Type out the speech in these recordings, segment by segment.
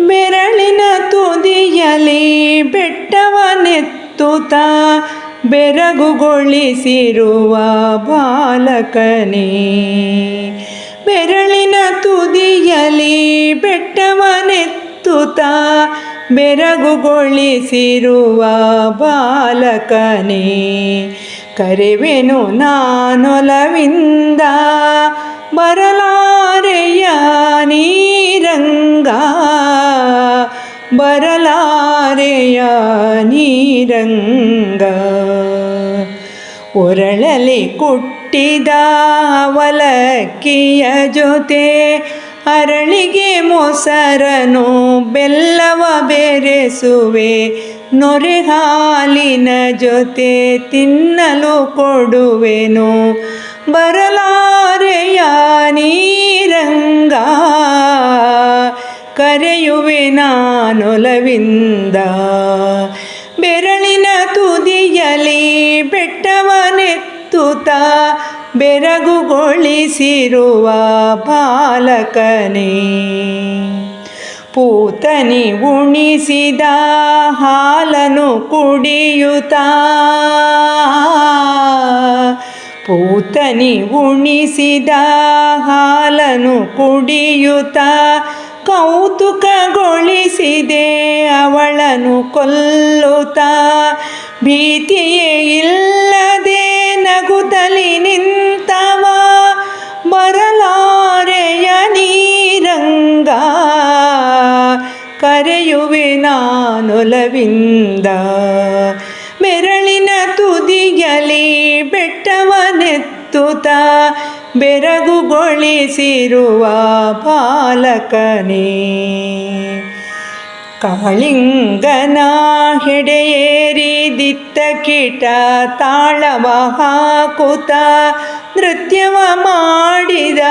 ಬೆರಳಿನ ತುದಿಯಲಿ ಬೆಟ್ಟವನೆತ್ತುತ್ತ ಬೆರಗುಗೊಳಿಸಿರುವ ಬಾಲಕನೇ. ಬೆರಳಿನ ತುದಿಯಲಿ ಬೆಟ್ಟವನೆತ್ತುತ್ತ ಬೆರಗುಗೊಳಿಸಿರುವ ಬಾಲಕನೇ. ಕರೆವೆನು ನಾನೊಲವಿಂದ ಬರಲಾರೆಯ ನೀರಂಗ ಬರಲಾರೆಯ ನೀರಂಗ. ಉರಳಲಿ ಕುಟ್ಟಿದ ಅವಲಕ್ಕಿಯ ಜೊತೆ ಅರಳಿಗೆ ಮೊಸರನು ಬೆಲ್ಲವ ಬೆರೆಸುವೆ. ನೊರೆಹಾಲಿನ ಜೊತೆ ತಿನ್ನಲು ಕೊಡುವೆನು. ಬರಲಾರೆಯ ನೀರಂಗ. ಕರೆಯುವೆ ನಾನೊಲವಿಂದ. ಬೆರಳಿನ ತುದಿಯಲಿ ಬೆಟ್ಟವನೆತ್ತುತ್ತ ಬೆರಗುಗೊಳಿಸಿರುವ ಬಾಲಕನೇ. ಪೂತನಿ ಉಣಿಸಿದ ಹಾಲನು ಕುಡಿಯುತ ಪೂತನಿ ಉಣಿಸಿದ ಹಾಲನು ಕುಡಿಯುತ್ತ. ಕೌತುಕಗೊಳಿಸಿದೆ ಅವಳನು ಕೊಲ್ಲುತ್ತ. ಭೀತಿಯೇ ಇಲ್ಲದೆ ನಗುತ್ತಲಿ ನಿಂತವ. ಬರಲಾರೆಯ ನೀರಂಗ. ಕರೆಯುವೆ ನಾನೊಲವಿಂದ ಬೆರಳಿನ ತುದಿಯಲಿ ಬೆಟ್ಟವನೆತ್ತುತ್ತ. ಬೆರಗುಗೊಳಿಸಿರುವ ಪಾಲಕನೇ ಕಾಳಿಂಗನ ಹೆಡೆಯೇರಿದಿತ್ತ ಕಿಟ ತಾಳವ ಹಾಕುತ ನೃತ್ಯವ ಮಾಡಿದ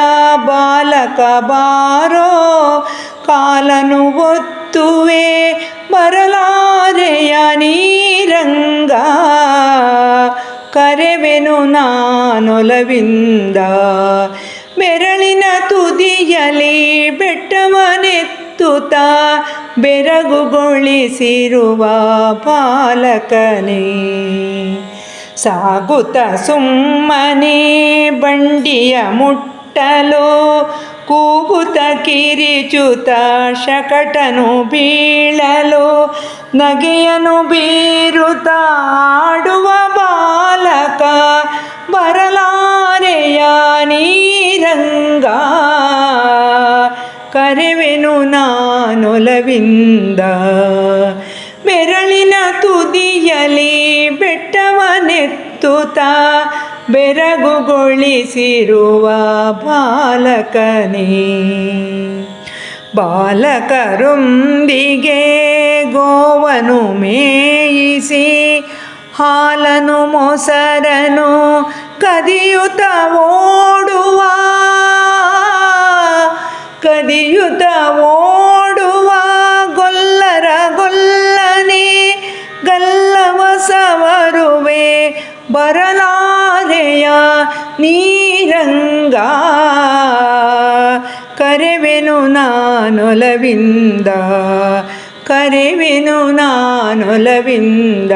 ಬಾಲಕ ಬಾರೋ ಕಾಲನು ಒತ್ತುವೆ ಬರಲಾರೆಯ ನೀರಂಗ. ಕರೆವೆನು ನಾನೊಲವಿಂದ ಬೆರಳಿನ ತುದಿಯಲಿ ಬೆಟ್ಟವನೆತ್ತುತ್ತ ಬೆರಗುಗೊಳಿಸಿರುವ ಪಾಲಕನೇ, ಸಾಗುತ್ತ ಸುಮ್ಮನೆ ಬಂಡಿಯ ಮುಟ್ಟಲು ಕೂಗುತ ಕಿರಿಚುತ ಶಕಟನು ಬೀಳಲು, ನಗೆಯನು ಬೀರುತ್ತ ಆಡುವ ಬಾಲಕ ಕರೆವೆನು ನಾನೊಲವಿಂದ. ಬೆರಳಿನ ತುದಿಯಲಿ ಬೆಟ್ಟವನೆತ್ತುತ್ತ ಬೆರಗುಗೊಳಿಸಿರುವ ಬಾಲಕನೇ. ಬಾಲಕರೊಂದಿಗೆ ಗೋವನು ಮೇಯಿಸಿ ಹಾಲನು ಮೊಸರನು ಕದಿಯುತ್ತ ಓಡುವ ಕದಿಯುತ್ತ ಓಡುವ ಗೊಲ್ಲರ ಗೊಲ್ಲನೆ ಗಲ್ಲವ ಸವರುವೆ ಬರಲಾರೆಯ ನೀರಂಗ. ಕರೆವೆನು ನಾನೊಲವಿಂದ ಕರೆವೆನು ನಾನೊಲವಿಂದ.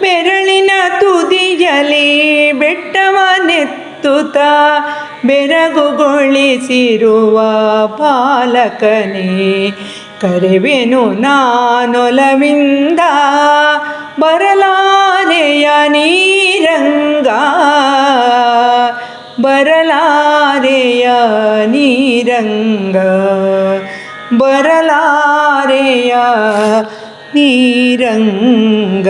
ಬೆರಳಿನ ತುದಿಯಲಿ ಬೆಟ್ಟವನೆತ್ತುತ್ತ ಬೆರಗುಗೊಳಿಸಿರುವ ಪಾಲಕನೇ ಕರೆವೆನು ನಾನೊಲವಿಂದ ಬರಲಾರೆಯ ನೀರಂಗ ಬರಲಾರೆಯ ನೀರಂಗ ಬರಲಾರೆಯ ನೀರಂಗ.